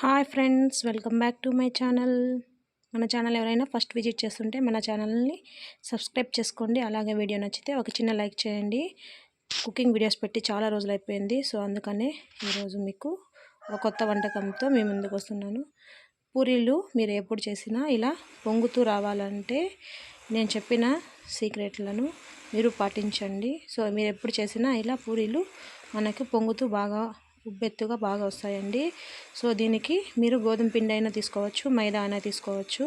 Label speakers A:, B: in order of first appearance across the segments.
A: Hi friends welcome back to my channel. మన channel ఎవరైనా first visit చేస్తుంటే మన ఛానల్ని సబ్స్క్రైబ్ చేసుకోండి. అలాగే వీడియో నచ్చితే ఒక చిన్న లైక్ చేయండి. కుకింగ్ వీడియోస్ పెట్టి చాలా రోజులు అయిపోయింది. సో అందుకనే ఈరోజు మీకు ఒక కొత్త వంటకంతో మీ ముందుకు వస్తున్నాను. పూరీలు మీరు ఎప్పుడు చేసినా ఇలా పొంగుతూ రావాలంటే నేను చెప్పిన సీక్రెట్లను మీరు పాటించండి. సో మీరు ఎప్పుడు చేసినా ఇలా పూరీలు మనకు పొంగుతూ బాగా ఉబ్బెత్తుగా బాగా వస్తాయండి. సో దీనికి మీరు గోధుమ పిండి అయినా తీసుకోవచ్చు మైదా అయినా తీసుకోవచ్చు.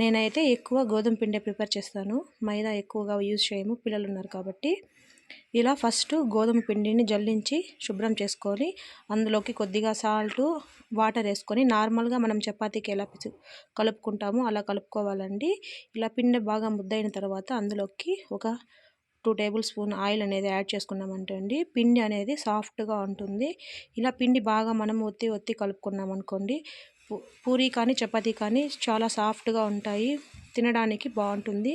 A: నేనైతే ఎక్కువ గోధుమ పిండి ప్రిపేర్ చేస్తాను. మైదా ఎక్కువగా యూజ్ చేయము పిల్లలు ఉన్నారు కాబట్టి. ఇలా ఫస్ట్ గోధుమ పిండిని జల్లించి శుభ్రం చేసుకొని అందులోకి కొద్దిగా సాల్టు వాటర్ వేసుకొని నార్మల్గా మనం చపాతీకి ఎలా కలుపుకుంటామో అలా కలుపుకోవాలండి. ఇలా పిండి బాగా ముద్దయిన తర్వాత అందులోకి ఒక టూ టేబుల్ స్పూన్ ఆయిల్ అనేది యాడ్ చేసుకున్నామంటే అండి. పిండి అనేది సాఫ్ట్గా ఉంటుంది. ఇలా పిండి బాగా మనం ఒత్తి ఒత్తి కలుపుకున్నాం అనుకోండి పూరి కానీ చపాతీ కానీ చాలా సాఫ్ట్గా ఉంటాయి. తినడానికి బాగుంటుంది.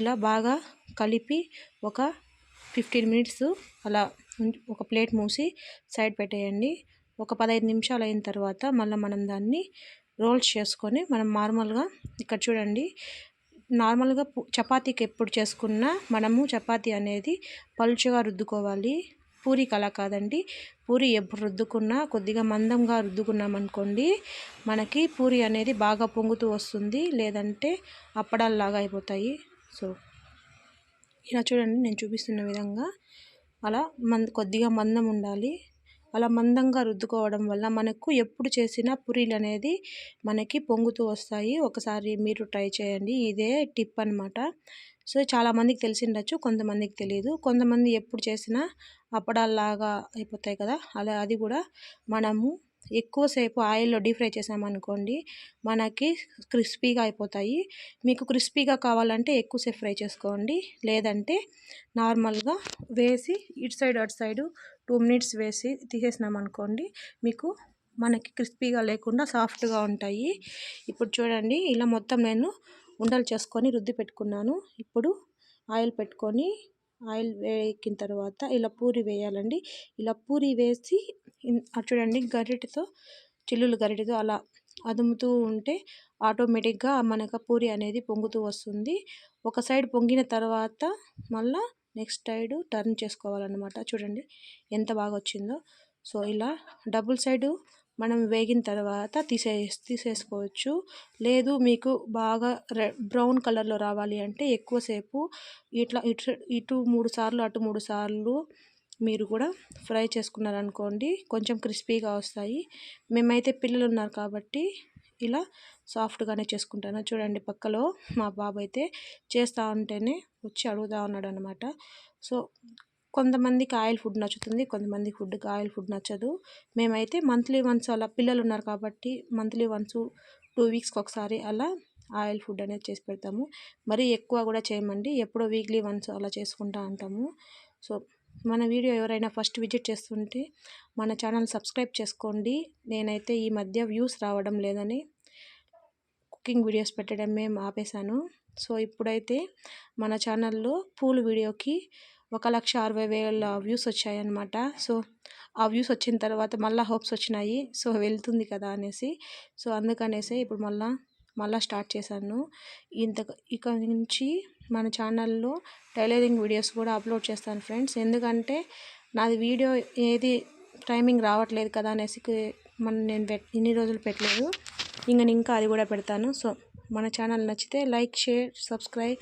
A: ఇలా బాగా కలిపి ఒక ఫిఫ్టీన్ మినిట్స్ అలా ఒక ప్లేట్ మూసి సైడ్ పెట్టేయండి. ఒక పదహైదు నిమిషాలు అయిన తర్వాత మళ్ళీ మనం దాన్ని రోల్స్ చేసుకొని మనం నార్మల్గా ఇక్కడ చూడండి నార్మల్గా చపాతీకి ఎప్పుడు చేసుకున్నా మనము చపాతీ అనేది పలుచగా రుద్దుకోవాలి. పూరికి అలా కాదండి. పూరి ఎప్పుడు రుద్దుకున్నా కొద్దిగా మందంగా రుద్దుకున్నామనుకోండి మనకి పూరి అనేది బాగా పొంగుతూ వస్తుంది. లేదంటే అప్పడాల్లాగా అయిపోతాయి. సో ఇలా చూడండి నేను చూపిస్తున్న విధంగా. అలా మంద కొద్దిగా మందం ఉండాలి. అలా మందంగా రుద్దుకోవడం వల్ల మనకు ఎప్పుడు చేసిన పూరీలు అనేది మనకి పొంగుతూ వస్తాయి. ఒకసారి మీరు ట్రై చేయండి. ఇదే టిప్ అనమాట సో చాలామందికి తెలిసి ఉండొచ్చు కొంతమందికి తెలియదు కొంతమంది ఎప్పుడు చేసినా అప్పడాల్లాగా అయిపోతాయి కదా? అలా అది కూడా మనము ఎక్కువసేపు ఆయిల్లో డీప్ ఫ్రై చేసామనుకోండి మనకి క్రిస్పీగా అయిపోతాయి. మీకు క్రిస్పీగా కావాలంటే ఎక్కువసేపు ఫ్రై చేసుకోండి. లేదంటే నార్మల్గా వేసి ఇటు సైడ్ అటు సైడు టూ మినిట్స్ వేసి తీసేసినాం అనుకోండి మీకు మనకి క్రిస్పీగా లేకుండా సాఫ్ట్గా ఉంటాయి. ఇప్పుడు చూడండి ఇలా మొత్తం నేను ఉండలు చేసుకొని రుద్ది పెట్టుకున్నాను. ఇప్పుడు ఆయిల్ పెట్టుకొని ఆయిల్ వేకిన తర్వాత ఇలా పూరి వేయాలండి. ఇలా పూరి వేసి చూడండి గరిటెతో చిల్లులు గరిటెతో అలా అదుముతూ ఉంటే ఆటోమేటిక్గా మనకు పూరి అనేది పొంగుతూ వస్తుంది. ఒక సైడ్ పొంగిన తర్వాత మళ్ళా నెక్స్ట్ సైడ్ టర్న్ చేసుకోవాలన్నమాట. చూడండి ఎంత బాగా వచ్చిందో. సో ఇలా డబుల్ సైడు మనం వేగిన తర్వాత తీసే తీసేసుకోవచ్చు. లేదు మీకు బాగా బ్రౌన్ కలర్లో రావాలి అంటే ఎక్కువసేపు ఇట్లా ఇటు ఇటు మూడు సార్లు అటు మూడు సార్లు మీరు కూడా ఫ్రై చేసుకున్నారనుకోండి కొంచెం క్రిస్పీగా వస్తాయి. మేమైతే పిల్లలు ఉన్నారు కాబట్టి ఇలా సాఫ్ట్గానే చేసుకుంటాను. చూడండి పక్కలో మా బాబు అయితే చేస్తూ ఉంటేనే వచ్చి అడుగుతూ ఉన్నాడు అనమాట సో కొంతమందికి ఆయిల్ ఫుడ్ నచ్చుతుంది కొంతమంది ఫుడ్కి ఆయిల్ ఫుడ్ నచ్చదు. మేమైతే మంత్లీ వన్స్ అలా పిల్లలు ఉన్నారు కాబట్టి మంత్లీ వన్స్ టూ వీక్స్కి ఒకసారి అలా ఆయిల్ ఫుడ్ అనేది చేసి పెడతాము. మరీ ఎక్కువ కూడా చేయమండి. ఎప్పుడో వీక్లీ వన్స్ అలా చేసుకుంటూ ఉంటాము. సో మన వీడియో ఎవరైనా ఫస్ట్ విజిట్ చేస్తుంటే మన ఛానల్ సబ్స్క్రైబ్ చేసుకోండి. నేనైతే ఈ మధ్య వ్యూస్ రావడం లేదని కుకింగ్ వీడియోస్ పెట్టడం మేము ఆపేశాను. సో ఇప్పుడైతే మన ఛానల్లో పూల్ వీడియోకి ఒక లక్ష అరవై వేల వ్యూస్ వచ్చాయన్నమాట. సో ఆ వ్యూస్ వచ్చిన తర్వాత మళ్ళీ హోప్స్ వచ్చినాయి. సో వెళ్తుంది కదా అనేసి. సో అందుకనేసి ఇప్పుడు మళ్ళీ మళ్ళీ స్టార్ట్ చేశాను. ఇంత ఇక నుంచి మన ఛానల్లో టైలరింగ్ వీడియోస్ కూడా అప్లోడ్ చేస్తాను ఫ్రెండ్స్. ఎందుకంటే నాది వీడియో ఏది టైమింగ్ రావట్లేదు కదా అనేసి మన నేను పెట్ ఇన్ని రోజులు పెట్టలేదు. ఇంక ఇంకా అది కూడా పెడతాను. సో మన ఛానల్ నచ్చితే like share subscribe.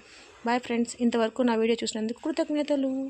A: Bye friends. ఇంతవరకు నా వీడియో చూసినందుకు కృతజ్ఞతలు.